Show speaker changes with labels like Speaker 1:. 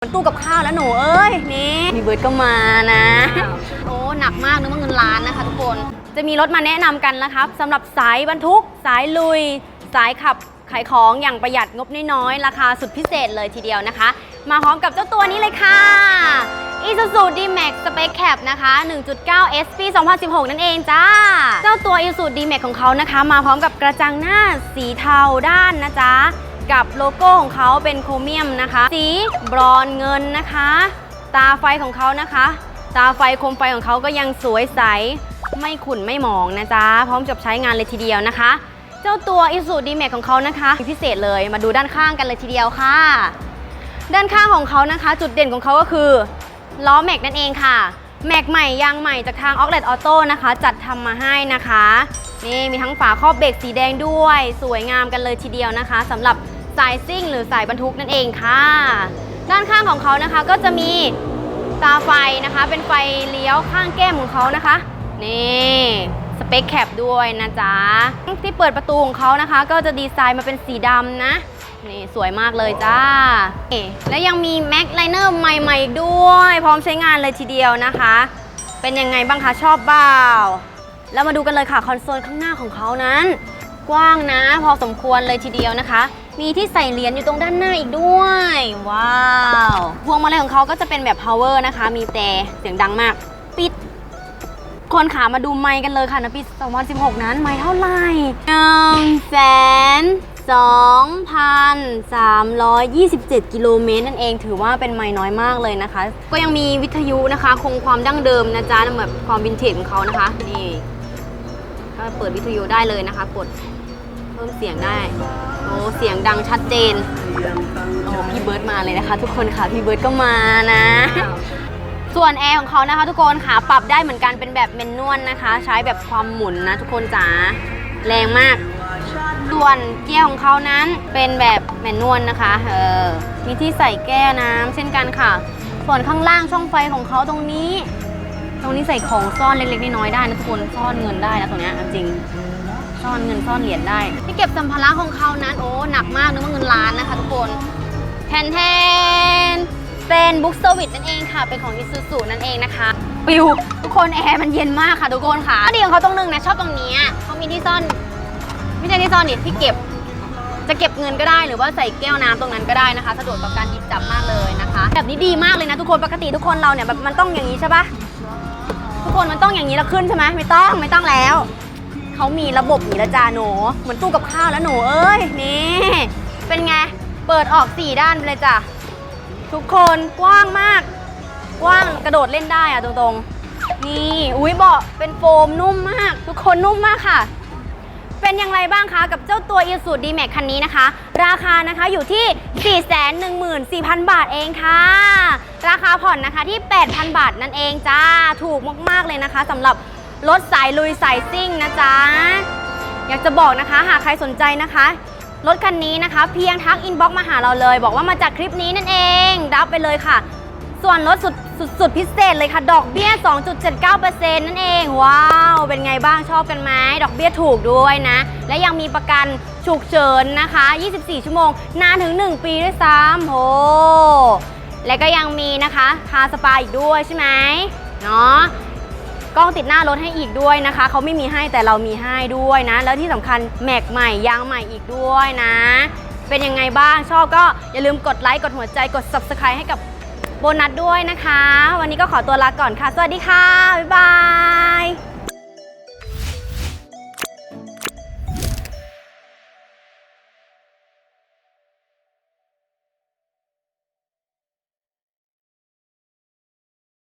Speaker 1: เหมือนตู้กับข้าวแล้วหนูเอ้ยนี่มีเบิร์ดก็มานะ โอ้หนักมากนึกว่าเงินล้านนะคะ ทุกคนจะมีรถมาแนะนำกันนะครับสำหรับสายบรรทุก สายลุย สายขับขายของอย่างประหยัดงบน้อยๆราคาสุดพิเศษเลยทีเดียวนะคะ มาพร้อมกับเจ้าตัวนี้เลยค่ะ Isuzu D-Max Spec Cap นะคะ 1.9 S ปี 2016 นั่นเองจ้า เจ้าตัว Isuzu D-Max ของเขานะคะ มาพร้อมกับกระจังหน้าสีเทาด้านนะจ๊ะ กับโลโก้ของเขาเป็นโครเมียมนะคะ สีบรอนเงินนะคะ ตาไฟของเขานะคะ ตาไฟโคมไฟของเขาก็ยังสวยใส ไม่ขุ่นไม่หมองนะจ๊ะ พร้อมกับใช้งานเลยทีเดียวนะคะ เจ้าตัว Isuzu D-Max ของเขานะคะพิเศษเลยมาดูด้านข้างกันเลยทีเดียวค่ะ ด้านข้างของเขานะคะ จุดเด่นของเขาก็คือล้อแม็กนั่นเองค่ะแม็กใหม่ยางใหม่จากทาง o อกเล t Auto นะคะ จัดทำมาให้นะคะ นี่มีทั้งฝาครอบเบรกสีแดงด้วย สวยงามกันเลยทีเดียวนะคะสำหรับ สายซิ่ง หรือสายบรรทุกนั่นเองค่ะ ด้านข้างของเขานะคะก็จะมีตาไฟนะคะ เป็นไฟเลี้ยวข้างแก้มของเขานะคะ นี่สเปคแคปด้วยนะจ๊ะ ที่เปิดประตูของเขานะคะ ก็จะดีไซน์มาเป็นสีดำนะ นี่สวยมากเลยจ้า และยังมีแม็กไลเนอร์ใหม่ๆอีกด้วย พร้อมใช้งานเลยทีเดียวนะคะ เป็นยังไงบ้างคะ ชอบเปล่าแล้วมาดูกันเลยค่ะ คอนโซลข้างหน้าของเขานั้น กว้างนะ พอสมควรเลยทีเดียวนะคะ มีที่ใส่เหรียญอยู่ตรงด้านหน้าอีกด้วย ว้าวพวงมาลัยของเขาก็จะเป็นแบบ power นะคะ มีแต่เสียงดังมาก ปิด คนขามาดูไมค์กันเลยค่ะนะปี 2016 นั้นไมค์เท่าไหร่1แสน2,327 กิโลเมตรนั่นเองถือว่าเป็นไมค์น้อยมากเลยนะคะ ก็ยังมีวิทยุนะคะ คงความดั้งเดิมนะจ๊ะแบบความวินเทจของเขานะคะ นี่ ก็เปิดวิทยุได้เลยนะคะ กดเพิ่มเสียงได้โอ้เสียงดังชัดเจนโอ้พี่เบิร์ดมาเลยนะคะ ทุกคนค่ะพี่เบิร์ดก็มานะ ส่วนแอร์ของเขานะคะ ทุกคนค่ะปรับได้เหมือนกันเป็นแบบเมนนวลนะคะ ใช้แบบความหมุนนะ ทุกคนจ๋าแรงมากส่วนเกียร์ของเขานั้นเป็นแบบแมนนวลนะคะเออมีที่ใส่แก้วน้ำเช่นกันค่ะ ส่วนข้างล่างช่องไฟของเขาตรงนี้ ตรงนี้ใส่ของซ่อนเล็กๆน้อยๆได้นะทุกคนซ่อนเงินได้นะตรงเนี้ยจริงซ่อนเงินซ่อนเหรียญได้ที่เก็บสัมภาระของเขานั้นโอ้หนักมากนึกว่าเงินล้านนะคะ ทุกคนแทนแทนเป็นบุ๊กเซอร์วิสนั่นเองค่ะเป็นของอิซูซูนั่นเองนะคะปิวทุกคนแอร์มันเย็นมากค่ะทุกคนค่ะดีของเขาตรงนึงนะชอบตรงนี้เขามีที่ซ่อนไม่ใช่ที่ซ่อนดิที่เก็บจะเก็บเงินก็ได้หรือว่าใส่แก้วน้ำตรงนั้นก็ได้นะคะ สะดวกต่อการหยิบจับมากเลยนะคะ แบบนี้ดีมากเลยนะทุกคนปกติทุกคนเราเนี่ยแบบมันต้องอย่างนี้ใช่ปะ นมันต้องอย่างนี้แล้วขึ้นใช่ไหมไม่ต้องไม่ต้องแล้ว เขามีระบบนี้ละจ้าหนูเหมือนตู้กับข้าวแล้วหนูเอ้ยนี่เป็นไงเปิดออกสี่ด้านไปเลยจ้ะทุกคนกว้างมาก กว้างกระโดดเล่นได้อะตรงๆนี่อุ้ยเบาะเป็นโฟมนุ่มมาก ทุกคนนุ่มมากค่ะ เป็นอย่างไรบ้างคะกับเจ้าตัว i s u d D-Max คันนี้นะคะ ราคานะคะอยู่ที่ 414,000 บาทเองค่ะ ราคาผ่อนนะคะที่ 8,000 บาทนั่นเองจ้าถูกมากๆเลยนะคะสำหรับรถสายลุยสายซิ่งนะจ๊ะ อยากจะบอกนะคะ หากใครสนใจนะคะรถคันนี้นะคะ เพียงทักอินบ็อกมาหาเราเลย บอกว่ามาจากคลิปนี้นั่นเอง รับไปเลยค่ะ ส่วนลดสุดสุดสุดพิเศษเลยค่ะ ดอกเบี้ย 2.79%นั่นเอง ว้าว เป็นไงบ้างชอบกันไหมดอกเบี้ยถูกด้วยนะ และยังมีประกันฉุกเฉินนะคะ 24 ชั่วโมง นานถึง 1 ปีด้วยซ้ำโหและก็ยังมีนะคะคาสปาอีกด้วยใช่ไหมเนาะกล้องติดหน้ารถให้อีกด้วยนะคะ เขาไม่มีให้แต่เรามีให้ด้วยนะ แล้วที่สำคัญแม็กใหม่ยางใหม่อีกด้วยนะ เป็นยังไงบ้างชอบก็อย่าลืมกดไลค์กดหัวใจกด subscribe ให้กับ โบนัสด้วยนะคะ วันนี้ก็ขอตัวลาก่อนค่ะ สวัสดีค่ะ บ๊ายบาย